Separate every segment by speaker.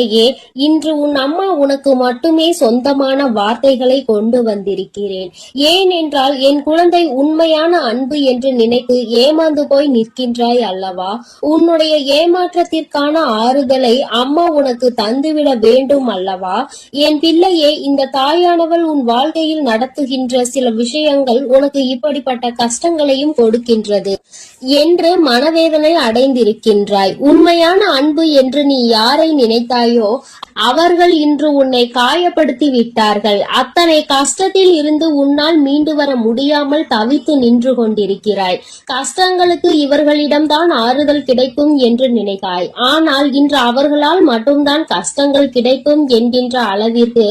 Speaker 1: ஏ இன்று உன் அம்மா உனக்கு மட்டுமே சொந்தமான வார்த்தைகளை கொண்டு வந்திருக்கிறேன். ஏனென்றால் என் குழந்தை உண்மையான அன்பு என்று நினைத்து ஏமாந்து போய் நிற்கின்றாய் அல்லவா? உன்னுடைய ஏமாற்றத்திற்கான ஆறுதலை அம்மா உனக்கு தந்துவிட வேண்டும் அல்லவா? என் பிள்ளையே இந்த தாயானவள் உன் வாழ்க்கையில் நடத்துகின்ற சில விஷயங்கள் உனக்கு இப்படிப்பட்ட கஷ்டங்களையும் கொடுக்கின்றது என்று மனவேதனை அடைந்திருக்கின்றாய். உண்மையான அன்பு என்று நீ யாரை நினைத்தாய் 油。அவர்கள் இன்று உன்னை காயப்படுத்தி விட்டார்கள் அத்தனை கஷ்டத்தில் இருந்து உன்னால் மீண்டு வர முடியாமல் தவித்து நின்று கொண்டிருக்கிறாய். கஷ்டங்களுக்கு இவர்களிடம்தான் ஆறுதல் கிடைக்கும் என்று நினைத்தாய் ஆனால் இன்று அவர்களால் மட்டும்தான் கஷ்டங்கள் கிடைக்கும் என்கின்ற அளவிற்கு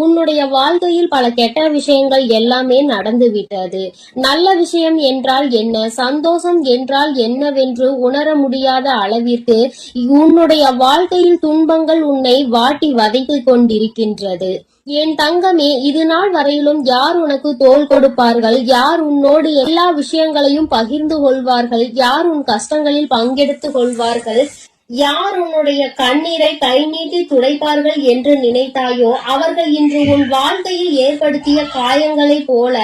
Speaker 1: உன்னுடைய வாழ்க்கையில் பல கெட்ட விஷயங்கள் எல்லாமே நடந்து விட்டது நல்ல விஷயம் என்றால் என்ன? சந்தோஷம் என்றால் என்னவென்று உணர முடியாத அளவிற்கு உன்னுடைய வாழ்க்கையில் துன்பங்கள் உன்னை வாட்டி வதைத்துக் கொண்டிருக்கின்றது. என் தங்கமே இது நாள் வரையிலும் யார் உனக்கு தோல் கொடுப்பார்கள்? யார் உன்னோடு எல்லா விஷயங்களையும் பகிர்ந்து கொள்வார்கள்? யார் உன் கஷ்டங்களில் பங்கெடுத்துக் கொள்வார்கள்? யார் உன்னுடைய கண்ணீரை கை நீட்டி துடைப்பார்கள் என்று நினைத்தாயோ? அவர்கள் இன்று உன் வாழ்க்கையில் ஏற்படுத்திய காயங்களைப் போல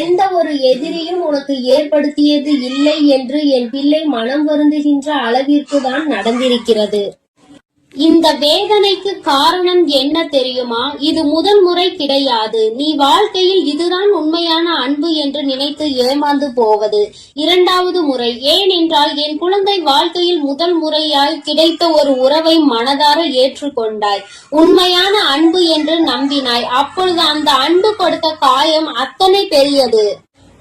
Speaker 1: எந்த ஒரு எதிரியும் உனக்கு ஏற்படுத்தியது இல்லை என்று என் பிள்ளை மனம் வருந்துகின்ற அளவிற்கு தான் நடந்திருக்கிறது. இந்த வேதனைக்கு காரணம் என்ன தெரியுமா? இது முதல் முறை கிடையாது. நீ வாழ்க்கையில் இதுதான் உண்மையான அன்பு என்று நினைத்து ஏமாந்து போவது இரண்டாவது முறை. ஏனென்றால் என் குழந்தை வாழ்க்கையில் முதல் முறையாய் கிடைத்த ஒரு உறவை மனதார ஏற்றுக்கொண்டாய். உண்மையான அன்பு என்று நம்பினாய். அப்பொழுது அந்த அன்பு கொடுத்த காயம் அத்தனை பெரியது.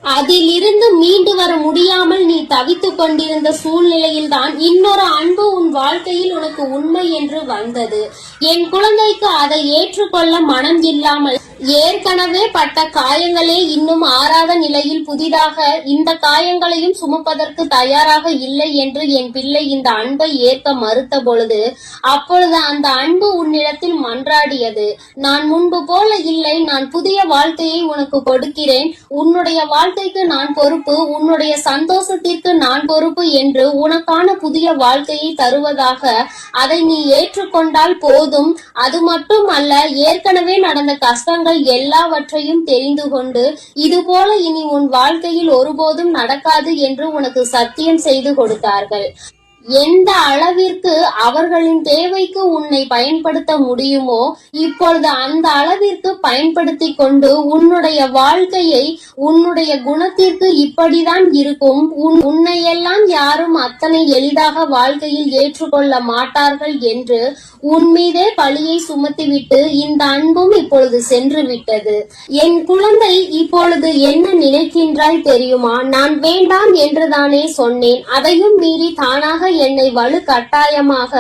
Speaker 1: அதிலிருந்து மீண்டு வர முடியாமல் நீ தவித்துக் கொண்டிருந்த சூழ்நிலையில்தான் இன்னொரு அன்பு உன் வாழ்க்கையில் உனக்கு உண்மை என்று வந்தது. என் குழந்தைக்கு அதை ஏற்றுக்கொள்ள மனம் இல்லாமல் ஏற்கனவே பட்ட காயங்களே இன்னும் ஆறாத நிலையில் புதிதாக இந்த காயங்களையும் சுமப்பதற்கு தயாராக இல்லை என்று என் பிள்ளை இந்த அன்பை ஏற்க மறுத்த பொழுது அப்பொழுது அந்த அன்பு உன்னிடத்தில் மன்றாடியது. நான் முன்பு போல இல்லை நான் புதிய வாழ்க்கையை உனக்கு கொடுக்கிறேன். உன்னுடைய வாழ்க்கைக்கு நான் பொறுப்பு உன்னுடைய சந்தோஷத்திற்கு நான் பொறுப்பு என்று உனக்கான புதிய வாழ்க்கையை தருவதாக அதை நீ ஏற்றுக்கொண்டால் போதும். அது மட்டும் அல்ல ஏற்கனவே நடந்த கஷ்டங்கள் எல்லாவற்றையும் தெரிந்து கொண்டு இது போல இனி உன் வாழ்க்கையில் ஒருபோதும் நடக்காது என்று உனக்கு சத்தியம் செய்து கொடுத்தார்கள். எந்த அளவிற்கு அவர்களின் தேவைக்கு உன்னை பயன்படுத்த முடியுமோ இப்பொழுது அந்த அளவிற்கு பயன்படுத்தி கொண்டு உன்னுடைய வாழ்க்கையை உன்னுடைய குணத்திற்கு இப்படிதான் இருக்கும். உன் உன்னையெல்லாம் யாரும் அத்தனை எளிதாக வாழ்க்கையில் ஏற்றுக்கொள்ள மாட்டார்கள் என்று உன் மீதே பழியை சுமத்திவிட்டு இந்த அன்பும் இப்பொழுது சென்று விட்டது என் குழந்தை இப்பொழுது என்ன நினைக்கின்றாய் தெரியுமா? நான் வேண்டாம் என்றுதானே சொன்னேன். அதையும் மீறி தானாக என்னை வலு கட்டாயமாக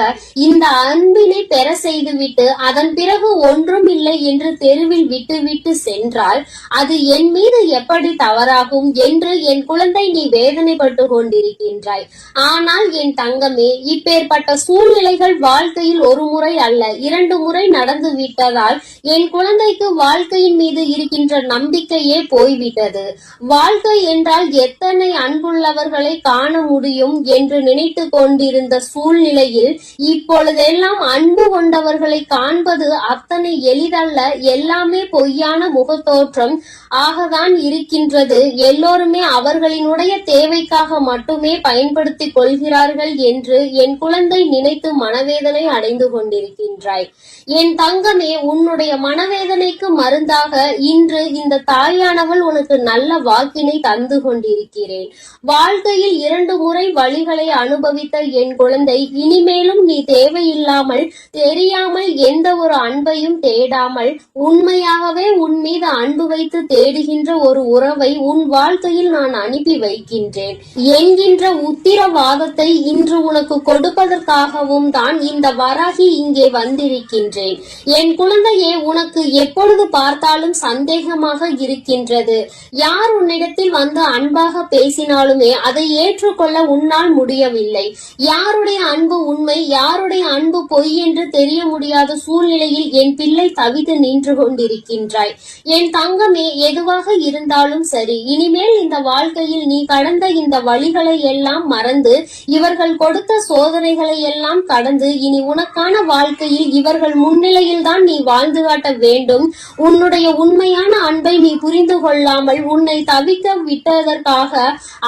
Speaker 1: இந்த அன்பினை பெற செய்துவிட்டு அதன் பிறகு ஒன்றும் இல்லை என்று தெருவில் விட்டுவிட்டு சென்றால் அது என் மீது எப்படி தவறாகும் என்று என் குழந்தை நீ வேதனைப்பட்டு கொண்டிருக்கின்றாய். ஆனால் என் தங்கமே இப்பேற்பட்ட சூழ்நிலைகள் வாழ்க்கையில் ஒரு முறை அல்ல இரண்டு முறை நடந்து விட்டதால் என் குழந்தைக்கு வாழ்க்கையின் மீது இருக்கின்ற நம்பிக்கையே போய்விட்டது. வாழ்க்கை என்றால் எத்தனை அன்புள்ளவர்களை காண முடியும் என்று நினைத்து கொண்டு கொண்டிருந்த சூழ்நிலையில் இப்பொழுதெல்லாம் அன்பு கொண்டவர்களை காண்பது அத்தனை எளிதல்ல. எல்லாமே பொய்யான முகத்தோற்றம். ஆகதான் இருக்கின்றது. எல்லோருமே அவர்களினுடைய தேவைக்காக மட்டுமே பயன்படுத்திக் கொள்கிறார்கள் என்று என் குழந்தை நினைத்து மனவேதனை அடைந்து கொண்டிருக்கின்றாய். என் தங்கமே உன்னுடைய மனவேதனைக்கு மருந்தாக இன்று இந்த தாயானவள் உனக்கு நல்ல வாக்கினை தந்து கொண்டிருக்கிறேன். வாழ்க்கையில் இரண்டு முறை வழிகளை அனுபவித்த என் குழந்தை இனிமேலும் நீ தேவையில்லாமல் தெரியாமல் எந்த ஒரு அன்பையும் தேடாமல் உண்மையாகவே உன் மீது அன்பு வைத்து தேடுகின்ற ஒரு உறவை உன் வாழ்க்கையில் நான் அனுப்பி வைக்கின்றேன். என்கின்ற உத்திரவாதத்தை இன்று உனக்கு கொடுப்பதற்காகவும் தான் இந்த வராகி இங்கே வந்திருக்கின்றேன். என் குழந்தையே உனக்கு எப்பொழுது பார்த்தாலும் சந்தேகமாக இருக்கின்றது. யார் உன்னிடத்தில் வந்து அன்பாக பேசினாலுமே அதை ஏற்றுக்கொள்ள உன்னால் முடியவில்லை. யாருடைய அன்பு உண்மை யாருடைய அன்பு பொய் என்று தெரிய முடியாத சூழ்நிலையில் என் பிள்ளை தவித்து நின்று கொண்டிருக்கின்றாய். என் தங்கமே எதுவாக இருந்தாலும் சரி இனிமேல் இந்த வாழ்க்கையில் நீ கடந்த இந்த வழிகளை எல்லாம் மறந்து இவர்கள் கொடுத்த சோதனைகளை எல்லாம் கடந்து இனி உனக்கான வாழ்க்கையில் இவர்கள் முன்னிலையில் தான் நீ வாழ்ந்து காட்ட வேண்டும். உன்னுடைய உண்மையான அன்பை நீ புரிந்து கொள்ளாமல் உன்னை தவிக்க விட்டதற்காக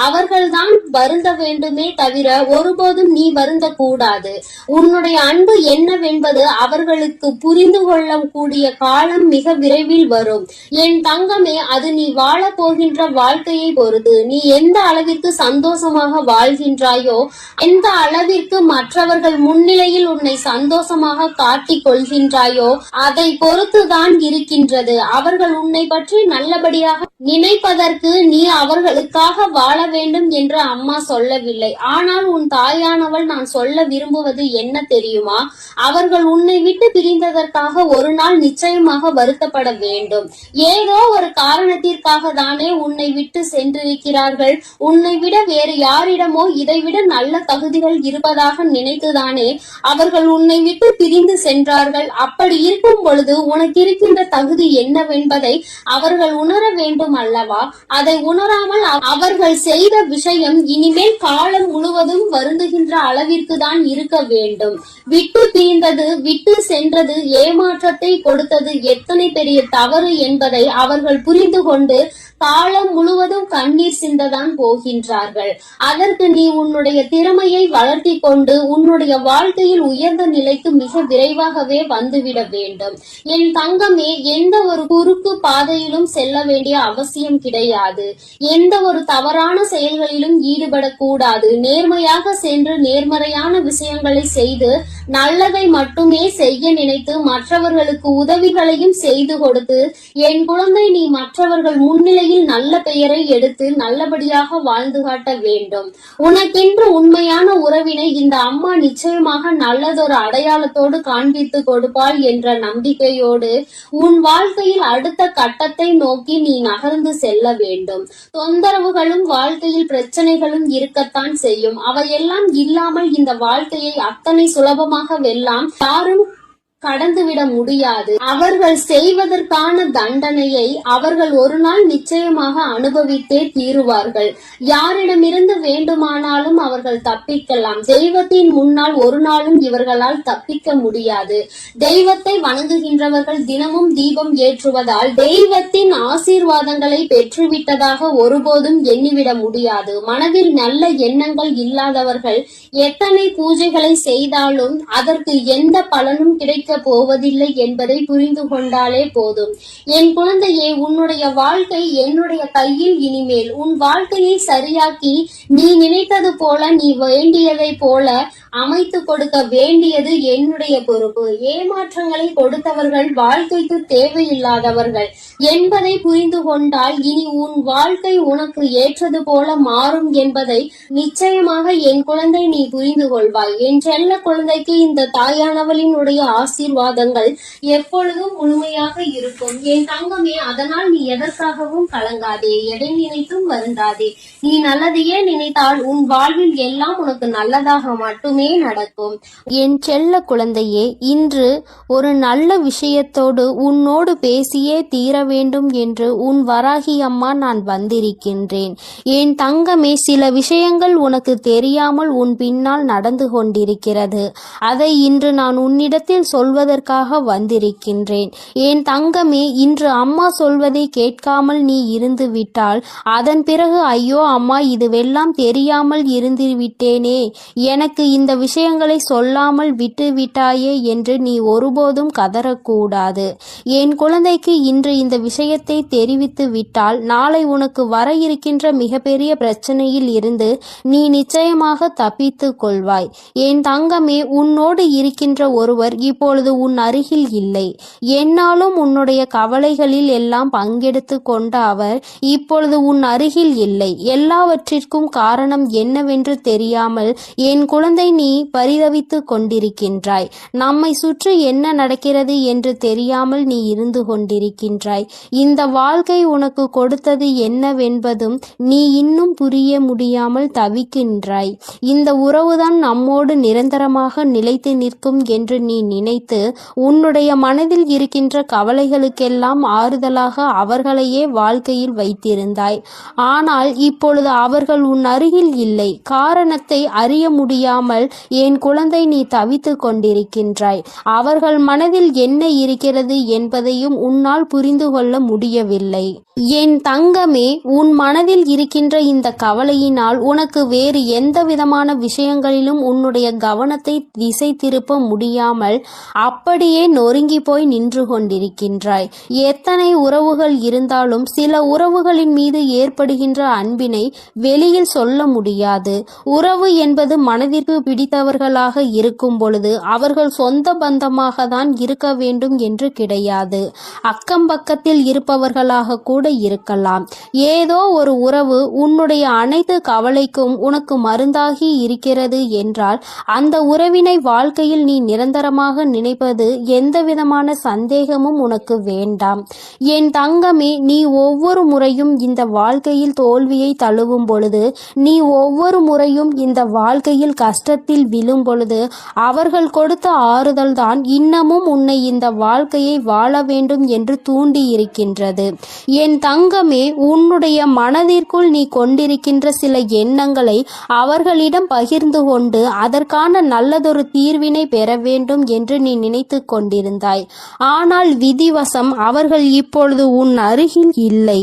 Speaker 1: அவர்கள்தான் வருந்த வேண்டுமே தவிர ஒருபோதும் நீ வருந்த கூடாது உன்னுடைய அன்பு என்னவென்பது அவர்களுக்கு புரிந்து கொள்ளக்கூடிய காலம் மிக விரைவில் வரும். என் தங்கம் எல்லாமே அது நீ வாழ போகின்ற வாழ்க்கையை பொறுத்து நீ எந்த அளவிற்கு சந்தோஷமாக வாழ்கின்றாயோ எந்த அளவிற்கு மற்றவர்கள் முன்னிலையில் உன்னை சந்தோஷமாக காட்டிக் கொள்கின்றாயோ அதை பொறுத்துதான் இருக்கின்றது. அவர்கள் உன்னை பற்றி நல்லபடியாக நினைப்பதற்கு நீ அவர்களுக்காக வாழ வேண்டும் என்று அம்மா சொல்லவில்லை. ஆனால் உன் தாயானவள் நான் சொல்ல விரும்புவது என்ன தெரியுமா? அவர்கள் உன்னை விட்டு பிரிந்ததற்காக ஒரு நாள் நிச்சயமாக வருத்தப்பட வேண்டும். ஏதோ ஒரு காரணத்திற்காக தானே உன்னை விட்டு சென்றிருக்கிறார்கள். உன்னை விட வேறு யாரிடமோ இதைவிட நல்ல தகுதிகள் இருப்பதாக நினைத்துதானே. அவர்கள் உன்னை விட்டு பிரிந்து சென்றார்கள். அப்படி இருக்கும் பொழுது உனக்கு இருக்கின்ற தகுதி என்னவென்பதை அவர்கள் உணர வேண்டும் அல்லவா? அதை உணராமல் அவர்கள் செய்த விஷயம் இனிமேல் காலம் முழுவதும் வருந்துகின்ற அளவிற்கு தான் இருக்க வேண்டும். விட்டு பிரிந்தது விட்டு சென்றது ஏமாற்றத்தை கொடுத்தது எத்தனை பெரிய தவறு என்பதை அவர்கள் புரிந்து கொண்டு காலம் முழுவதும் கண்ணீர் சிந்ததான் போகின்றார்கள். அதற்கு நீ உன்னுடைய திறமையை வளர்த்தி கொண்டு உன்னுடைய வாழ்க்கையில் உயர்ந்த நிலைக்கு மிக விரைவாகவே வந்துவிட வேண்டும். என் தங்கமே எந்த ஒரு குறுக்கு பாதையிலும் செல்ல வேண்டிய அவசியம் கிடையாது. எந்த ஒரு தவறான செயல்களிலும் ஈடுபடக்கூடாது. நேர்மையாக சென்று நேர்மறையான விஷயங்களை செய்து நல்லதை மட்டுமே செய்ய நினைத்து மற்றவர்களுக்கு உதவிகளையும் செய்து கொடுத்து என் குழந்தை நீ மற்றவர்கள் முன்னிலையில் நல்ல பெயரை எடுத்து நல்லபடியாக வாழ்ந்து காட்ட வேண்டும். உனக்கென்று உண்மையான உறவினை இந்த அம்மா நிச்சயமாக நல்லதொரு அடையாளத்தோடு காண்பித்து கொடுப்பாள் என்ற நம்பிக்கையோடு உன் வாழ்க்கையில் அடுத்த கட்டத்தை நோக்கி நீ நகர்ந்து செல்ல வேண்டும். தொந்தரவுகளும் வாழ்க்கையில் பிரச்சனைகளும் இருக்கத்தான் செய்யும். அவையெல்லாம் இல்லாமல் இந்த வாழ்க்கையை அத்தனை சுலபமாக வெல்லாம் யாரும் கடந்துவிட முடியாது. அவர்கள் செய்வதற்கான தண்டனையை அவர்கள் ஒரு நாள் நிச்சயமாக அனுபவித்தே தீருவார்கள். யாரிடமிருந்து வேண்டுமானாலும் அவர்கள் தப்பிக்கலாம். தெய்வத்தின் முன்னால் ஒரு நாளும் இவர்களால் தப்பிக்க முடியாது. தெய்வத்தை வணங்குகின்றவர்கள் தினமும் தீபம் ஏற்றுவதால் தெய்வத்தின் ஆசீர்வாதங்களை பெற்றுவிட்டதாக ஒருபோதும் எண்ணிவிட முடியாது. மனதில் நல்ல எண்ணங்கள் இல்லாதவர்கள் எத்தனை பூஜைகளை செய்தாலும் அதற்கு எந்த பலனும் கிடைக்க போவதில்லை என்பதை புரிந்து கொண்டாலே போதும். என் குழந்தையே உன்னுடைய வாழ்க்கை என்னுடைய கையில் இனிமேல். உன் வாழ்க்கையை சரியாக்கி நீ நினைத்தது போல நீ வேண்டியதை போல அமைத்து கொடுக்க வேண்டியது என்னுடைய பொறுப்பு. ஏமாற்றங்களை கொடுத்தவர்கள் வாழ்க்கைக்கு தேவையில்லாதவர்கள். என்பதை புரிந்து கொண்டால் இனி உன் வாழ்க்கை உனக்கு ஏற்றது போல மாறும் என்பதை நிச்சயமாக என் குழந்தை நீ புரிந்து கொள்வாய். என் செல்ல குழந்தைக்கு இந்த தாயானவளினுடைய ஆசை ஆசீர்வாதங்கள் எப்பொழுதும் முழுமையாக இருக்கும். என் தங்கமே அதனால் நீ எதற்காகவும் கலங்காதே எதை நினைத்தும் வருந்தாதே. நீ நல்லதையே நினைத்தால் உன் வாழ்வில் எல்லாம் உனக்கு நல்லதாக மட்டுமே நடக்கும்.
Speaker 2: என் செல்ல குழந்தையே இன்று ஒரு நல்ல விஷயத்தோடு உன்னோடு பேசியே தீர வேண்டும் என்று உன் வராகி அம்மா நான் வந்திருக்கின்றேன். என் தங்கமே சில விஷயங்கள் உனக்கு தெரியாமல் உன் பின்னால் நடந்து கொண்டிருக்கிறது. அதை இன்று நான் உன்னிடத்தில் சொல்வதற்காக வந்திருக்கின்றேன். என் தங்கமே இன்று அம்மா சொல்வதை கேட்காமல் நீ இருந்து விட்டால் அதன் பிறகு ஐயோ அம்மா இதுவெல்லாம் தெரியாமல் இருந்து விட்டேனே. எனக்கு இந்த விஷயங்களை சொல்லாமல் விட்டு விட்டாயே என்று நீ ஒருபோதும் கதறக்கூடாது. என் குழந்தைக்கு இன்று இந்த விஷயத்தை தெரிவித்து விட்டால் நாளை உனக்கு வர இருக்கின்ற மிகப்பெரிய பிரச்சனையில் இருந்து நீ நிச்சயமாக தப்பித்துக் கொள்வாய். என் தங்கமே உன்னோடு இருக்கின்ற ஒருவர் இப்பொழுது இப்பொழுது உன் அருகில் இல்லை. என்னாலும் உன்னுடைய கவலைகளில் எல்லாம் பங்கெடுத்து கொண்ட அவர் இப்பொழுது உன் அருகில் இல்லை. எல்லாவற்றிற்கும் காரணம் என்னவென்று தெரியாமல் என் குழந்தை நீ பரிதவித்துக் கொண்டிருக்கின்றாய். நம்மை சுற்றி என்ன நடக்கிறது என்று தெரியாமல் நீ இருந்து கொண்டிருக்கின்றாய். இந்த வாழ்க்கை உனக்கு கொடுத்தது என்னவென்பதும் நீ இன்னும் புரிய முடியாமல் தவிக்கின்றாய். இந்த உறவுதான் நம்மோடு நிரந்தரமாக நிலைத்து நிற்கும் என்று நீ நினைத்து உன்னுடைய மனதில் இருக்கின்ற கவலைகளுக்கெல்லாம் ஆறுதலாக அவர்களையே வாழ்க்கையில் வைத்திருந்தாய். ஆனால் இப்பொழுது அவர்கள் உன் அருகில் இல்லை. காரணத்தை அறிய முடியாமல் என் குழந்தை நீ தவித்துக் கொண்டிருக்கின்றாய். அவர்கள் மனதில் என்ன இருக்கிறது என்பதையும் உன்னால் புரிந்து கொள்ள முடியவில்லை. என் தங்கமே உன் மனதில் இருக்கின்ற இந்த கவலையினால் உனக்கு வேறு எந்த விதமான விஷயங்களிலும் உன்னுடைய கவனத்தை திசை திருப்ப முடியாமல் அப்படியே நொறுங்கி போய் நின்று கொண்டிருக்கின்றாய். எத்தனை உறவுகள் இருந்தாலும் சில உறவுகளின் மீது ஏற்படுகின்ற அன்பினை வெளியில் சொல்ல முடியாது. உறவு என்பது மனதிற்கு பிடித்தவர்களாக இருக்கும் பொழுது அவர்கள் சொந்த பந்தமாக தான் இருக்க வேண்டும் என்று கிடையாது. அக்கம் பக்கத்தில் இருப்பவர்களாக கூட இருக்கலாம். ஏதோ ஒரு உறவு உன்னுடைய அனைத்து கவலைக்கும் உனக்கு மருந்தாகி இருக்கிறது என்றால் அந்த உறவினை வாழ்க்கையில் நீ நிரந்தரமாக நினைப்பது எந்த விதமான சந்தேகமும் உனக்கு வேண்டாம். என் தங்கமே நீ ஒவ்வொரு முறையும் இந்த வாழ்க்கையில் தோல்வியை தழுவும் பொழுது நீ ஒவ்வொரு முறையும் இந்த வாழ்க்கையில் கஷ்டத்தில் விழும் பொழுது அவர்கள் கொடுத்த ஆறுதல் தான் இன்னமும் உன்னை இந்த வாழ்க்கையை வாழ வேண்டும் என்று தூண்டி இருக்கின்றது என் தங்கமே உன்னுடைய மனதிற்குள் நீ கொண்டிருக்கின்ற சில எண்ணங்களை அவர்களிடம் பகிர்ந்து கொண்டு அதற்கான நல்லதொரு தீர்வினை பெற வேண்டும் என்று நீ நினைத்து கொண்டிருந்தாய். ஆனால் விதிவசம் அவர்கள் இப்பொழுது உன் அருகில் இல்லை.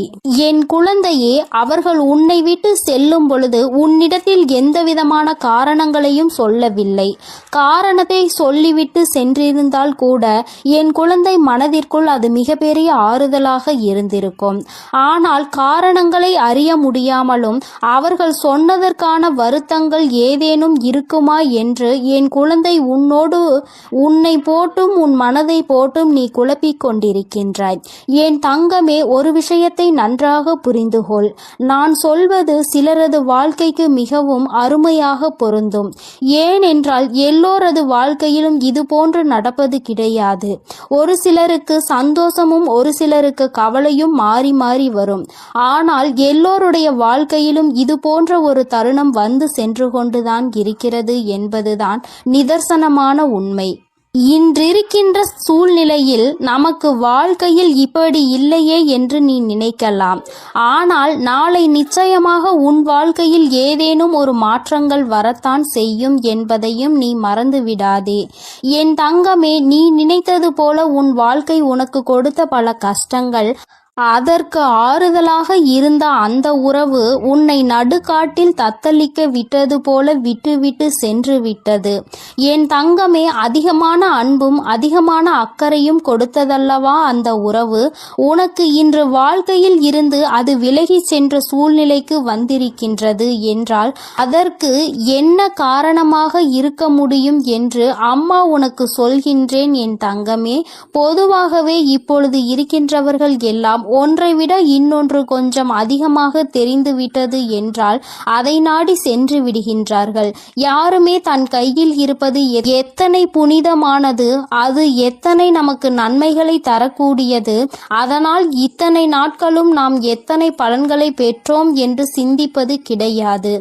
Speaker 2: என் குழந்தையே அவர்கள் உன்னை விட்டு செல்லும் பொழுது உன்னிடத்தில் எந்தவிதமான காரணங்களையும் சொல்லவில்லை. காரணத்தை சொல்லிவிட்டு சென்றிருந்தால் கூட என் குழந்தை மனதிற்குள் அது மிகப்பெரிய ஆறுதலாக இருந்திருக்கும். ஆனால் காரணங்களை அறிய முடியாமலும் அவர்கள் சொன்னதற்கான வருத்தங்கள் ஏதேனும் இருக்குமா என்று என் குழந்தை உன்னோடு உன்னை போட்டும் உன் மனதை போட்டும் நீ குழப்பிக் கொண்டிருக்கின்றாய். என் தங்கமே ஒரு விஷயத்தை நன்றாக புரிந்து கொள் நான் சொல்வது சிலரது வாழ்க்கைக்கு மிகவும் அருமையாக பொருந்தும். ஏனென்றால் எல்லோரது வாழ்க்கையிலும் இது போன்று நடப்பது கிடையாது. ஒரு சிலருக்கு சந்தோஷமும் ஒரு சிலருக்கு கவலையும் மாறி மாறி வரும். ஆனால் எல்லோருடைய வாழ்க்கையிலும் இது போன்ற ஒரு தருணம் வந்து சென்று கொண்டுதான் இருக்கிறது என்பதுதான் நிதர்சனமான உண்மை. இன்றிருக்கின்ற சூழ்நிலையில் நமக்கு வாழ்க்கையில் இப்படி இல்லையே என்று நீ நினைக்கலாம். ஆனால் நாளை நிச்சயமாக உன் வாழ்க்கையில் ஏதேனும் ஒரு மாற்றங்கள் வரத்தான் செய்யும் என்பதையும் நீ மறந்து விடாதே என் தங்கமே நீ நினைத்தது போல உன் வாழ்க்கை உனக்கு கொடுத்த பல கஷ்டங்கள் அதற்கு ஆறுதலாக இருந்த அந்த உறவு உன்னை நடுக்காட்டில் தத்தளிக்க விட்டது போல விட்டுவிட்டு சென்று விட்டது. என் தங்கமே அதிகமான அன்பும் அதிகமான அக்கறையும் கொடுத்ததல்லவா அந்த உறவு? உனக்கு இன்று வாழ்க்கையில் இருந்து அது விலகி சென்ற சூழ்நிலைக்கு வந்திருக்கின்றது என்றால் அதற்கு என்ன காரணமாக இருக்க முடியும் என்று அம்மா உனக்கு சொல்கின்றேன் என் தங்கமே. பொதுவாகவே இப்பொழுது இருக்கின்றவர்கள் எல்லாம் ஒன்றை விட இன்னொன்று கொஞ்சம் அதிகமாக தெரிந்துவிட்டது என்றால் அதை நாடி சென்று விடுகின்றார்கள். யாருமே தன் கையில் இருப்பது எத்தனை புனிதமானது அது எத்தனை நமக்கு நன்மைகளை தரக்கூடியது அதனால் இத்தனை நாட்களும் நாம் எத்தனை பலன்களை பெற்றோம் என்று சிந்திப்பது கிடையாது.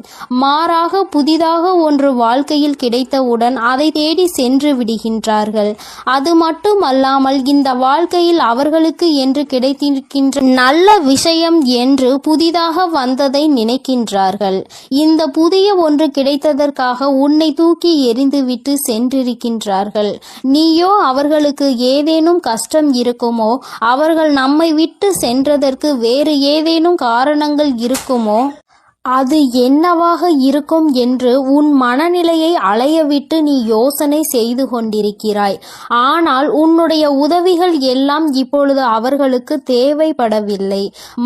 Speaker 2: மாறாக புதிதாக ஒன்று வாழ்க்கையில் கிடைத்தவுடன் அதை தேடி சென்று விடுகின்றார்கள். அது மட்டுமல்லாமல் இந்த வாழ்க்கையில் அவர்களுக்கு என்று கிடைத்திருக்கின்ற நல்ல விஷயம் என்று புதிதாக வந்ததை நினைக்கின்றார்கள். இந்த புதிய ஒன்று கிடைத்ததற்காக உன்னை தூக்கி எறிந்துவிட்டு சென்றிருக்கின்றார்கள். நீயோ அவர்களுக்கு ஏதேனும் கஷ்டம் இருக்குமோ? அவர்கள் நம்மை விட்டு சென்றதற்கு வேறு ஏதேனும் காரணங்கள் இருக்குமோ? அது என்னவாக இருக்கும் என்று உன் மனநிலையை அலையவிட்டு நீ யோசனை செய்து கொண்டிருக்கிறாய். ஆனால் உன்னுடைய உதவிகள் எல்லாம் இப்பொழுது அவர்களுக்கு தேவைப்படவில்லை.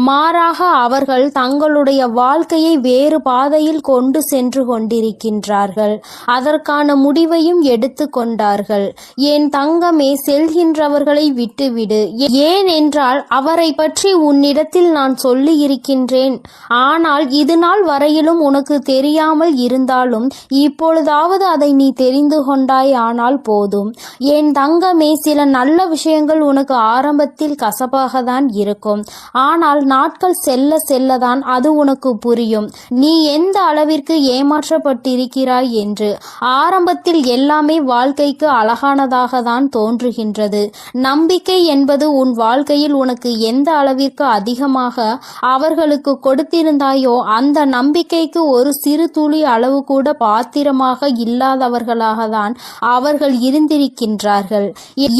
Speaker 2: மாறாக அவர்கள் தங்களுடைய வாழ்க்கையை வேறு பாதையில் கொண்டு சென்று கொண்டிருக்கின்றார்கள். அதற்கான முடிவையும் எடுத்து கொண்டார்கள். என் தங்கமே செல்கின்றவர்களை விட்டுவிடு. ஏன் என்றால் அவரை பற்றி உன்னிடத்தில் நான் சொல்லி இருக்கின்றேன் ஆனால் இது நாள் வரையிலும் உனக்கு தெரியாமல் இருந்தாலும் இப்பொழுதாவது அதை நீ தெரிந்து கொண்டாய் ஆனால் போதும். என் தங்கமே சில நல்ல விஷயங்கள் உனக்கு ஆரம்பத்தில் கசப்பாக தான் இருக்கும். ஆனால் நாட்கள் செல்ல செல்லதான் அது உனக்கு புரியும். நீ எந்த அளவிற்கு ஏமாற்றப்பட்டிருக்கிறாய் என்று. ஆரம்பத்தில் எல்லாமே வாழ்க்கைக்கு அழகானதாக தான் தோன்றுகின்றது. நம்பிக்கை என்பது உன் வாழ்க்கையில் உனக்கு எந்த அளவிற்கு அதிகமாக அவர்களுக்கு கொடுத்திருந்தாயோ அந்த நம்பிக்கைக்கு ஒரு சிறு துளி அளவு கூட பாத்திரமாக இல்லாதவர்களாக தான் அவர்கள் இருந்திருக்கின்றார்கள்.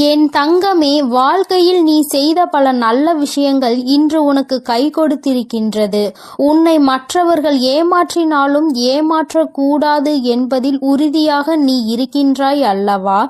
Speaker 2: என் தங்கமே வாழ்க்கையில் நீ செய்த பல நல்ல விஷயங்கள் இன்று உனக்கு கை கொடுத்திருக்கின்றது. உன்னை மற்றவர்கள் ஏமாற்றினாலும் ஏமாற்றக்கூடாது என்பதில் உறுதியாக நீ இருக்கின்றாய் அல்லவா?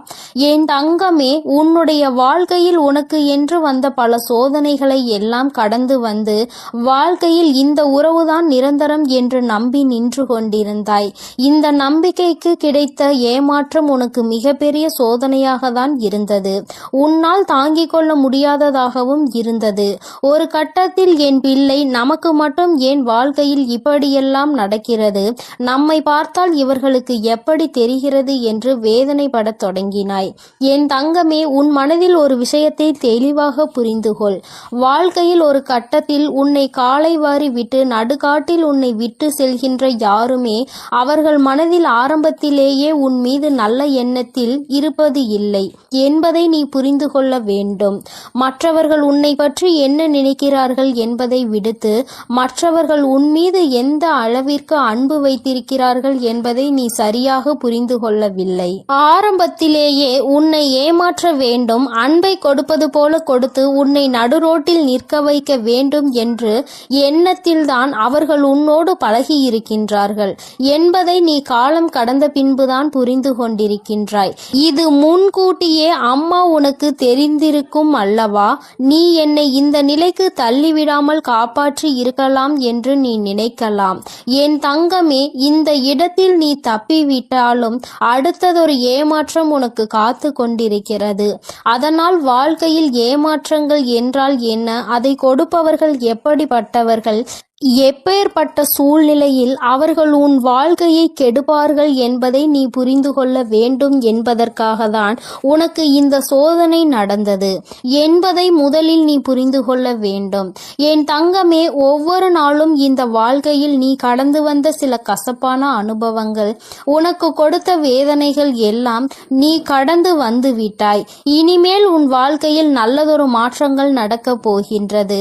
Speaker 2: என் தங்கமே உன்னுடைய வாழ்க்கையில் உனக்கு என்று வந்த பல சோதனைகளை எல்லாம் கடந்து வந்து வாழ்க்கையில் இந்த உறவுதான் நிரந்தரம் என்று நம்பி நின்று கொண்டிருந்தாய். இந்த நம்பிக்கைக்கு கிடைத்த ஏமாற்றம் உனக்கு மிகப்பெரிய சோதனையாக தான் இருந்தது. உன்னால் தாங்கிக் கொள்ள முடியாததாகவும் இருந்தது. ஒரு கட்டத்தில் என் பிள்ளை நமக்கு மட்டும் ஏன் வாழ்க்கையில் இப்படியெல்லாம் நடக்கிறது. நம்மை பார்த்தால் இவர்களுக்கு எப்படி தெரிகிறது என்று வேதனைப்படத் தொடங்கினாய். என் தங்கமே உன் மனதில் ஒரு விஷயத்தை தெளிவாக புரிந்துகொள். வாழ்க்கையில் ஒரு கட்டத்தில் உன்னை காலை வாரி விட்டு நடுக்காட்டில் உன்னை விட்டு செல்கின்ற யாருமே அவர்கள் மனதில் ஆரம்பத்திலேயே உன் மீது நல்ல எண்ணத்தில் இருப்பது இல்லை. என்பதை நீ புரிந்து கொள்ள வேண்டும். மற்றவர்கள் உன்னை பற்றி என்ன நினைக்கிறார்கள் என்பதை விடுத்து மற்றவர்கள் உன் மீது எந்த அளவிற்கு அன்பு வைத்திருக்கிறார்கள் என்பதை நீ சரியாக புரிந்து கொள்ளவில்லை. ஆரம்பத்திலேயே உன்னை ஏமாற்ற வேண்டும் அன்பை கொடுப்பது போல கொடுத்து உன்னை நடுரோட்டில் நிற்க வைக்க வேண்டும் என்று எண்ணத்தில்தான் அவர்கள் உன்னோடு பழகி பழகியிருக்கின்றார்கள். என்பதை நீ காலம் கடந்த பின்புதான் புரிந்து கொண்டிருக்கின்றாய். இது முன்கூட்டியே அம்மா உனக்கு தெரிந்திருக்கும் அல்லவா? நீ என்னை இந்த நிலைக்கு தள்ளிவிடாமல் காப்பாற்றி இருக்கலாம் என்று நீ நினைக்கலாம். என் தங்கமே இந்த இடத்தில் நீ தப்பிவிட்டாலும் அடுத்ததொரு ஏமாற்றம் உனக்கு காத்து கொண்டிருக்கிறது. அதனால் வாழ்க்கையில் ஏமாற்றங்கள் என்றால் என்ன? அதை கொடுப்பவர்கள் எப்படிப்பட்டவர்கள்? எப்பேற்பட்ட சூழ்நிலையில் அவர்கள் உன் வாழ்க்கையை கெடுப்பார்கள் என்பதை நீ புரிந்து கொள்ள வேண்டும் என்பதற்காக தான் உனக்கு இந்த சோதனை நடந்தது. என்பதை முதலில் நீ புரிந்து கொள்ள வேண்டும். என் தங்கமே ஒவ்வொரு நாளும் இந்த வாழ்க்கையில் நீ கடந்து வந்த சில கசப்பான அனுபவங்கள் உனக்கு கொடுத்த வேதனைகள் எல்லாம் நீ கடந்து வந்து விட்டாய். இனிமேல் உன் வாழ்க்கையில் நல்லதொரு மாற்றங்கள் நடக்கப் போகின்றது.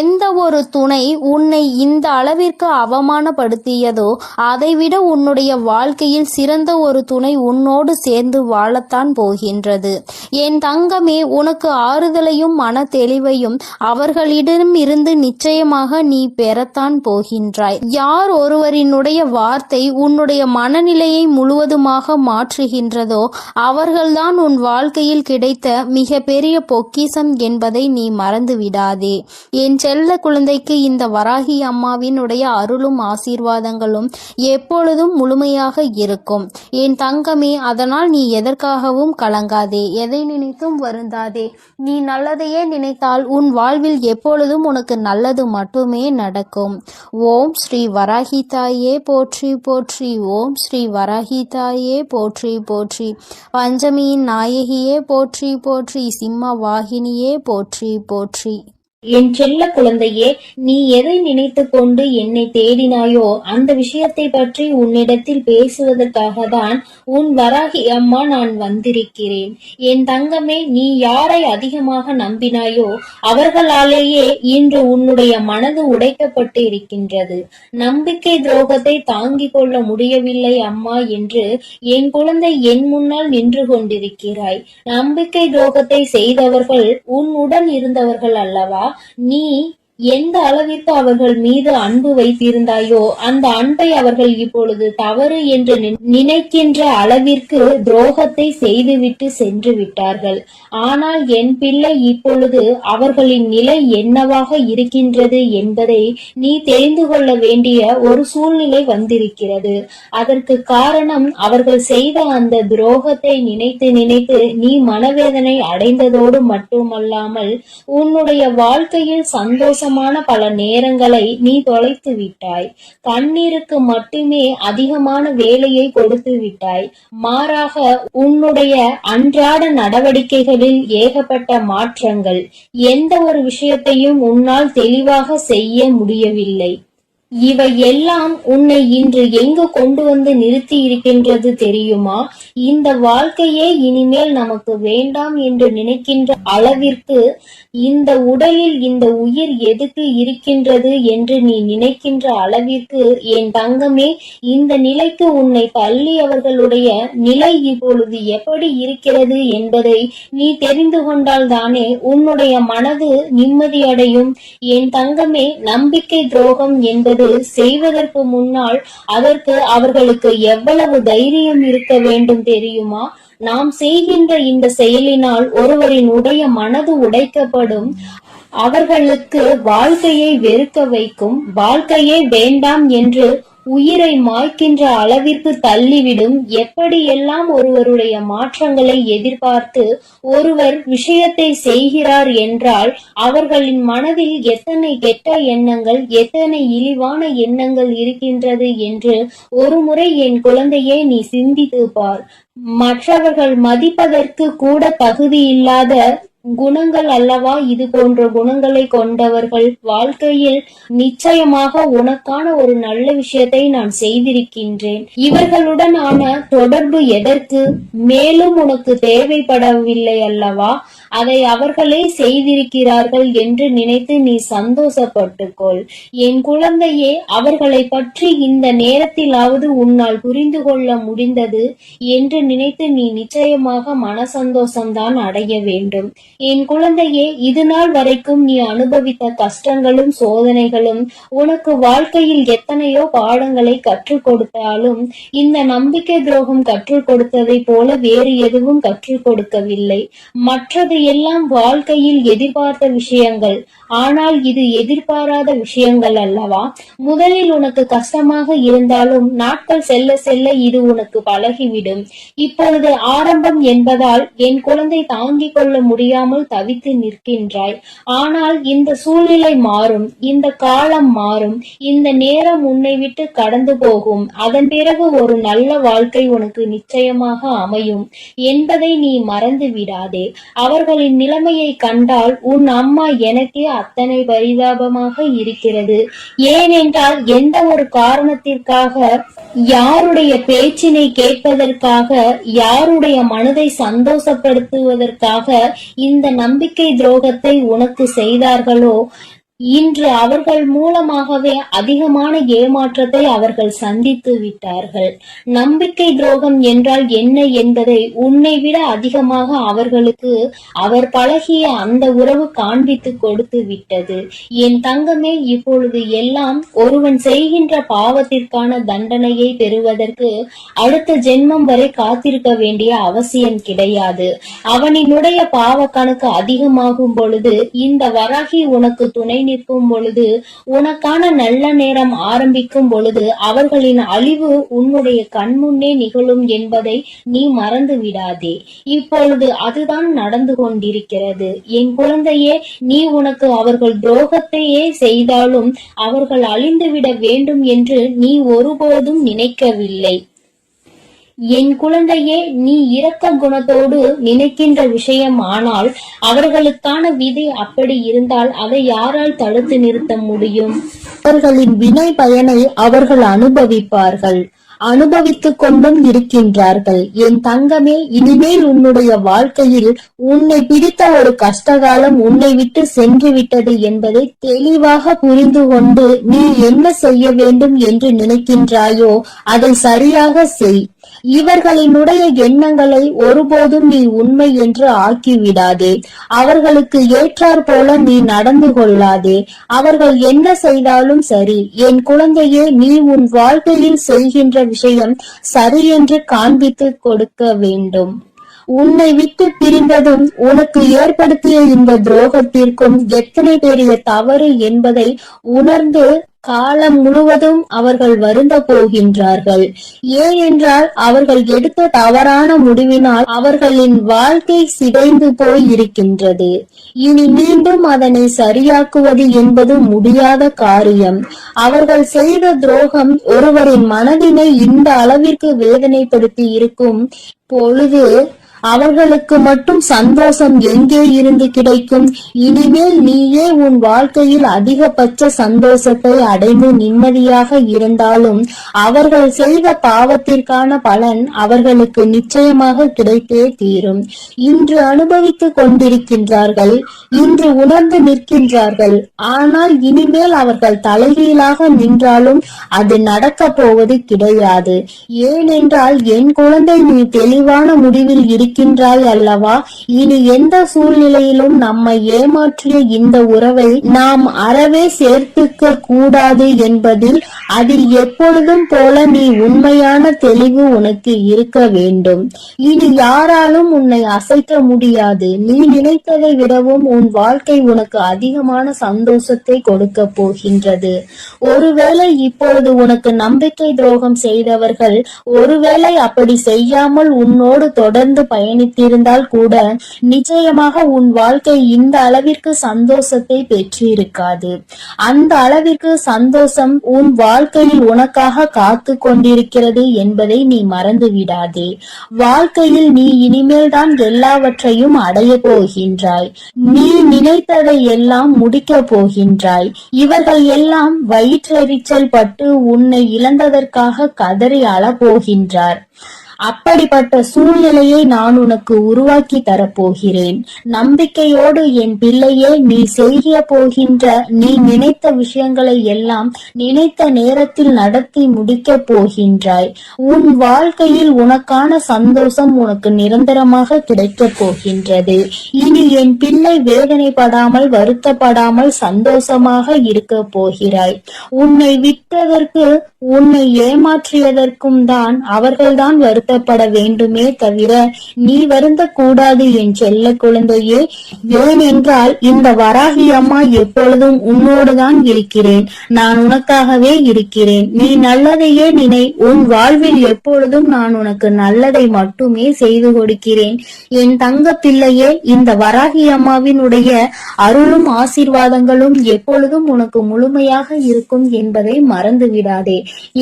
Speaker 2: எந்த ஒரு துணை உன்னை இந்த அளவிற்கு அவமானப்படுத்தியதோ அதைவிட உன்னுடைய வாழ்க்கையில் சிறந்த ஒரு துணை உன்னோடு சேர்ந்து வாழத்தான் போகின்றது. என் தங்கமே உனக்கு ஆறுதலையும் மன தெளிவையும் அவர்களிடம் இருந்து நிச்சயமாக நீ பெறத்தான் போகின்றாய். யார் ஒருவரினுடைய வார்த்தை உன்னுடைய மனநிலையை முழுவதுமாக மாற்றுகின்றதோ அவர்கள்தான் உன் வாழ்க்கையில் கிடைத்த மிக பெரிய பொக்கிசம் என்பதை நீ மறந்து விடாதே என் செல்ல குழந்தைக்கு இந்த வராகி அம்மாவினுடைய அருளும் ஆசீர்வாதங்களும் எப்பொழுதும் முழுமையாக இருக்கும். என் தங்கமே அதனால் நீ எதற்காகவும் கலங்காதே. எதை நினைத்தும் வருந்தாதே. நீ நல்லதையே நினைத்தால் உன் வாழ்வில் எப்பொழுதும் உனக்கு நல்லது மட்டுமே நடக்கும். ஓம் ஸ்ரீ வராகி தாயே போற்றி போற்றி. ஓம் ஸ்ரீ வராகி தாயே போற்றி போற்றி. பஞ்சமியின் நாயகியே போற்றி போற்றி. சிம்ம வாகினியே போற்றி போற்றி.
Speaker 1: என் செல்ல குழந்தையே நீ எதை நினைத்து கொண்டு என்னை தேடினாயோ அந்த விஷயத்தை பற்றி உன்னிடத்தில் பேசுவதற்காக தான் உன் வராகி அம்மா நான் வந்திருக்கிறேன். என் தங்கமே நீ யாரை அதிகமாக நம்பினாயோ அவர்களாலேயே இன்று உன்னுடைய மனது உடைக்கப்பட்டு இருக்கின்றது. நம்பிக்கை துரோகத்தை தாங்கிக் கொள்ள முடியவில்லை அம்மா என்று என் குழந்தை என் முன்னால் நின்று கொண்டிருக்கிறாய். நம்பிக்கை துரோகத்தை செய்தவர்கள் உன்னுடன் இருந்தவர்கள் அல்லவா? நீ எந்த அளவிற்கு அவர்கள் மீது அன்பு வைத்திருந்தாயோ அந்த அன்பை அவர்கள் இப்பொழுது தவறு என்று நினைக்கின்ற அளவிற்கு துரோகத்தை செய்துவிட்டு சென்று விட்டார்கள். ஆனால் என் பிள்ளை இப்பொழுது அவர்களின் நிலை என்னவாக இருக்கின்றது என்பதை நீ தெரிந்து கொள்ள வேண்டிய ஒரு சூழ்நிலை வந்திருக்கிறது. அதற்கு காரணம் அவர்கள் செய்த அந்த துரோகத்தை நினைத்து நினைத்து நீ மனவேதனை அடைந்ததோடு மட்டுமல்லாமல் உன்னுடைய வாழ்க்கையில் சந்தோஷம் சந்தோஷமான பல நேரங்களை நீ தொலைத்து விட்டாய். கண்ணீருக்கு மட்டுமே அதிகமான வேலையை கொடுத்து விட்டாய். மாறாக உன்னுடைய அன்றாட நடவடிக்கைகளில் ஏகப்பட்ட மாற்றங்கள். எந்த ஒரு விஷயத்தையும் உன்னால் தெளிவாக செய்ய முடியவில்லை. இவை எல்லாம் உன்னை இன்று எங்கு கொண்டு வந்து நிறுத்தி இருக்கின்றது தெரியுமா? இந்த வாழ்க்கையே இனிமேல் நமக்கு வேண்டாம் என்று நினைக்கின்ற அளவிற்கு இந்த உடலில் இந்த உயிர் எதுக்கு இருக்கின்றது என்று நீ நினைக்கின்ற அளவிற்கு என் தங்கமே இந்த நிலைக்கு உன்னை தள்ளியவர்களுடைய நிலை இப்பொழுது எப்படி இருக்கிறது என்பதை நீ தெரிந்து கொண்டால் தானே உன்னுடைய மனது நிம்மதியடையும் என் தங்கமே நம்பிக்கை துரோகம் என்பது செய்வதற்கு முன்னால் அதற்கு அவர்களுக்கு எவ்வளவு தைரியம் இருக்க வேண்டும் தெரியுமா? நாம் செய்கின்ற இந்த செயலினால் ஒருவரின் உடைய மனது உடைக்கப்படும். அவர்களுக்கு வாழ்க்கையை வெறுக்க வைக்கும். வாழ்க்கையே வேண்டாம் என்று உயிரை மாய்க்கின்ற அளவிற்கு தள்ளிவிடும் எப்படியெல்லாம் ஒருவருடைய மாற்றங்களை எதிர்பார்த்து ஒருவர் விஷயத்தை செய்கிறார் என்றால் அவர்களின் மனதில் எத்தனை கெட்ட எண்ணங்கள் எத்தனை இழிவான எண்ணங்கள் இருக்கின்றது என்று ஒருமுறை என் குழந்தையை நீ சிந்தித்து பார். மற்றவர்கள் மதிப்பதற்கு கூட தகுதி இல்லாத குணங்கள் அல்லவா? இது போன்ற குணங்களை கொண்டவர்கள் வாழ்க்கையில் நிச்சயமாக உனக்கான ஒரு நல்ல விஷயத்தை நான் செய்திருக்கின்றேன். இவர்களுடனான தொடர்பு எதற்கு? மேலும் உனக்கு தேவைப்படவில்லை அல்லவா? அதை அவர்களே செய்திருக்கிறார்கள் என்று நினைத்து நீ சந்தோஷப்பட்டுக்கொள். என் குழந்தையே அவர்களை பற்றி இந்த நேரத்திலாவது உன்னால் புரிந்து கொள்ள முடிந்தது என்று நினைத்து நீ நிச்சயமாக மனசந்தோஷம்தான் அடைய வேண்டும். என் குழந்தையே இது நாள் வரைக்கும் நீ அனுபவித்த கஷ்டங்களும் சோதனைகளும் உனக்கு வாழ்க்கையில் எத்தனையோ பாடங்களை கற்றுக் கொடுத்தாலும் இந்த நம்பிக்கை துரோகம் கற்றுக் கொடுத்ததை போல வேறு எதுவும் கற்றுக் கொடுக்கவில்லை. மற்றது எல்லாம் வாழ்க்கையில் எதிர்பார்த்த விஷயங்கள். ஆனால் இது எதிர்பாராத விஷயங்கள் அல்லவா? முதலில் உனக்கு கஷ்டமாக இருந்தாலும் நாட்கள் செல்ல செல்ல இது உனக்கு பழகிவிடும். இப்பொழுது ஆரம்பம் என்பதால் என் குழந்தை தாங்கிக் கொள்ள முடியாமல் தவித்து நிற்கின்றாய். ஆனால் இந்த சூழ்நிலை மாறும் இந்த காலம் மாறும் இந்த நேரம் உன்னை விட்டு கடந்து போகும். அதன் பிறகு ஒரு நல்ல வாழ்க்கை உனக்கு நிச்சயமாக அமையும். என்பதை நீ மறந்து விடாதே. அவர் அவர்களின் நிலைமையை கண்டால் உன் அம்மா எனக்கே அத்தனை பரிதாபமாக இருக்கிறது. ஏனென்றால் எந்த ஒரு காரணத்திற்காக யாருடைய பேச்சினை கேட்பதற்காக யாருடைய மனதை சந்தோஷப்படுத்துவதற்காக இந்த நம்பிக்கை துரோகத்தை உனக்கு செய்தார்களோ இன்று அவர்கள் மூலமாகவே அதிகமான ஏமாற்றத்தை அவர்கள் சந்தித்து விட்டார்கள். நம்பிக்கை துரோகம் என்றால் என்ன என்பதை உன்னை விட அதிகமாக அவர்களுக்கு அவர் பழகிய அந்த உறவு காண்பித்து கொடுத்து விட்டது. என் தங்கமே இப்பொழுது எல்லாம் ஒருவன் செய்கின்ற பாவத்திற்கான தண்டனையை பெறுவதற்கு அடுத்த ஜென்மம் வரை காத்திருக்க வேண்டிய அவசியம் கிடையாது. அவனினுடைய பாவ கணக்கு அதிகமாகும் பொழுது இந்த வராகி உனக்கு துணை நிற்கும் பொழுது உனக்கான நல்ல நேரம் ஆரம்பிக்கும் பொழுது அவர்களின் அழிவு உன்னுடைய கண்முன்னே நிகழும் என்பதை நீ மறந்து விடாதே. இப்பொழுது அதுதான் நடந்து கொண்டிருக்கிறது. என் குழந்தையே நீ உனக்கு அவர்கள் துரோகத்தையே செய்தாலும் அவர்கள் அழிந்துவிட வேண்டும் என்று நீ ஒருபோதும் நினைக்கவில்லை. என் குழந்தையே நீ இரக்க குணத்தோடு நினைக்கின்ற விஷயம் ஆனால் அவர்களுக்கான விதி அப்படி இருந்தால் அதை யாரால் தடுத்து நிறுத்த முடியும்? அவர்களின் வினை பயனை அவர்கள் அனுபவிப்பார்கள். அனுபவித்துக் கொண்டும் இருக்கின்றார்கள். என் தங்கமே இனிமேல் உன்னுடைய வாழ்க்கையில் உன்னை பிடித்த ஒரு கஷ்டகாலம் உன்னை விட்டு சென்று விட்டது என்பதை தெளிவாக புரிந்து கொண்டு நீ என்ன செய்ய வேண்டும் என்று நினைக்கின்றாயோ அதை சரியாக செய். இவர்களினுடைய எண்ணங்களை ஒருபோதும் நீ உண்மை என்று ஆக்கிவிடாதே. அவர்களுக்கு ஏற்றாற் போல நீ நடந்து கொள்ளாதே. அவர்கள் என்ன செய்தாலும் சரி. என் குழந்தையே நீ உன் வாழ்க்கையில் செய்கின்ற விஷயம் சரி என்று காண்பித்து கொடுக்க வேண்டும். உன்னை விட்டு பிரிந்ததும் உனக்கு ஏற்படுத்திய இந்த துரோகத்திற்கும் எத்தனை பெரிய தவறு என்பதை உணர்ந்து காலம் முழுவதும் அவர்கள் வருந்த போகின்றார்கள். ஏனென்றால் அவர்கள் எடுத்த தவறான முடிவினால் அவர்களின் வாழ்க்கை சிதைந்து போய் இருக்கின்றது இனி மீண்டும் அதனை சரியாக்குவது என்பது முடியாத காரியம். அவர்கள் செய்த துரோகம் ஒருவரின் மனதினை இந்த அளவிற்கு வேதனைப்படுத்தி இருக்கும் பொழுது அவர்களுக்கு மட்டும் சந்தோஷம் எங்கே இருந்து கிடைக்கும்? இனிமேல் நீயே உன் வாழ்க்கையில் அதிகபட்ச சந்தோஷத்தை அடைந்து நிம்மதியாக இருந்தாலும் அவர்கள் செய்த பாவத்திற்கான பலன் அவர்களுக்கு நிச்சயமாக கிடைத்தே தீரும். இன்று அனுபவித்துக் கொண்டிருக்கின்றார்கள் இன்று உணர்ந்து நிற்கின்றார்கள். ஆனால் இனிமேல் அவர்கள் தலைகீழாக நின்றாலும் அது நடக்கப் போவது கிடையாது. ஏனென்றால் என் குழந்தை நீ தெளிவான முடிவில் இருக்கின்றாய் அல்லவா? இனி எந்த சூழ்நிலையிலும் நம்மை ஏமாற்றிய இந்த உறவை நாம் அறவே சேர்த்துக்க கூடாது என்பதில் அதில் எப்பொழுதும் போல நீ உண்மையான தெளிவு உனக்கு இருக்க வேண்டும். இனி யாராலும் உன்னை அசைக்க முடியாது. நீ நினைத்ததை விடவும் உன் வாழ்க்கை உனக்கு அதிகமான சந்தோஷத்தை கொடுக்க போகின்றது. ஒருவேளை இப்பொழுது உனக்கு நம்பிக்கை துரோகம் செய்தவர்கள் ஒருவேளை அப்படி செய்யாமல் உன்னோடு தொடர்ந்து பயணித்திருந்தால் கூட நிச்சயமாக உன் வாழ்க்கை இந்த அளவிற்கு சந்தோஷத்தை பெற்றிருக்காது. அந்த அளவிற்கு சந்தோஷம் உன் வாழ்க்கையில் உனக்காக காத்து கொண்டிருக்கிறது என்பதை நீ மறந்து விடாதே வாழ்க்கையில் நீ இனிமேல் தான் எல்லாவற்றையும் அடைய போகின்றாய். நீ நினைத்ததை எல்லாம் முடிக்க போகின்றாய். இவர்கள் எல்லாம் வயிற்றெரிச்சல் பட்டு உன்னை இழந்ததற்காக கதறி அழப்போகின்றார் அப்படிப்பட்ட சூழ்நிலையை நான் உனக்கு உருவாக்கி தரப்போகிறேன். நம்பிக்கையோடு என் பிள்ளையே நீ செய்ய போகின்ற நீ நினைத்த விஷயங்களை எல்லாம் நினைத்த நேரத்தில் நடத்தி முடிக்கப் போகின்றாய். உன் வாழ்க்கையில் உனக்கான சந்தோஷம் உனக்கு நிரந்தரமாக கிடைக்கப் போகின்றது. இனி என் பிள்ளை வேதனைப்படாமல் வருத்தப்படாமல் சந்தோஷமாக இருக்க போகிறாய். உன்னை விட்டதற்கு உன்னை ஏமாற்றியதற்கும் தான் அவர்கள்தான் வருத்தப்பட வேண்டுமே தவிர நீ வருந்த கூடாது என் செல்ல குழந்தையே. ஏனென்றால் இந்த வராகி அம்மா எப்பொழுதும் உன்னோடுதான் இருக்கிறேன். நான் உனக்காகவே இருக்கிறேன். நீ நல்லதையே நினை. உன் வாழ்வில் எப்பொழுதும் நான் உனக்கு நல்லதை மட்டுமே செய்து கொடுக்கிறேன். என் தங்க பிள்ளையே இந்த வராகி அம்மாவினுடைய அருளும் ஆசீர்வாதங்களும் எப்பொழுதும் உனக்கு முழுமையாக இருக்கும் என்பதை மறந்து விடாதே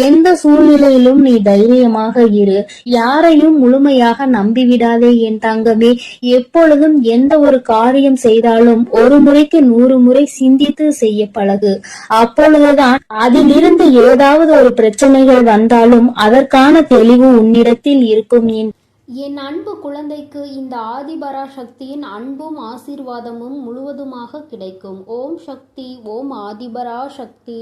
Speaker 1: எந்த சூழ்நிலையிலும் நீ தைரியமாக இரு. யாரையும் முழுமையாக நம்பிவிடாதே என் தங்கமே. எப்பொழுதும் எந்த ஒரு காரியம் செய்தாலும் ஒரு முறைக்கு நூறு முறை சிந்தித்து செய்ய பழகு. அப்பொழுதுதான் அதிலிருந்து ஏதாவது ஒரு பிரச்சனைகள் வந்தாலும் அதற்கான தெளிவு உன்னிடத்தில் இருக்கும் என்
Speaker 2: என் அன்பு குழந்தைக்கு இந்த ஆதிபரா சக்தியின் அன்பும் ஆசீர்வாதமும் முழுவதுமாக கிடைக்கும். ஓம் சக்தி ஓம் ஆதிபரா சக்தி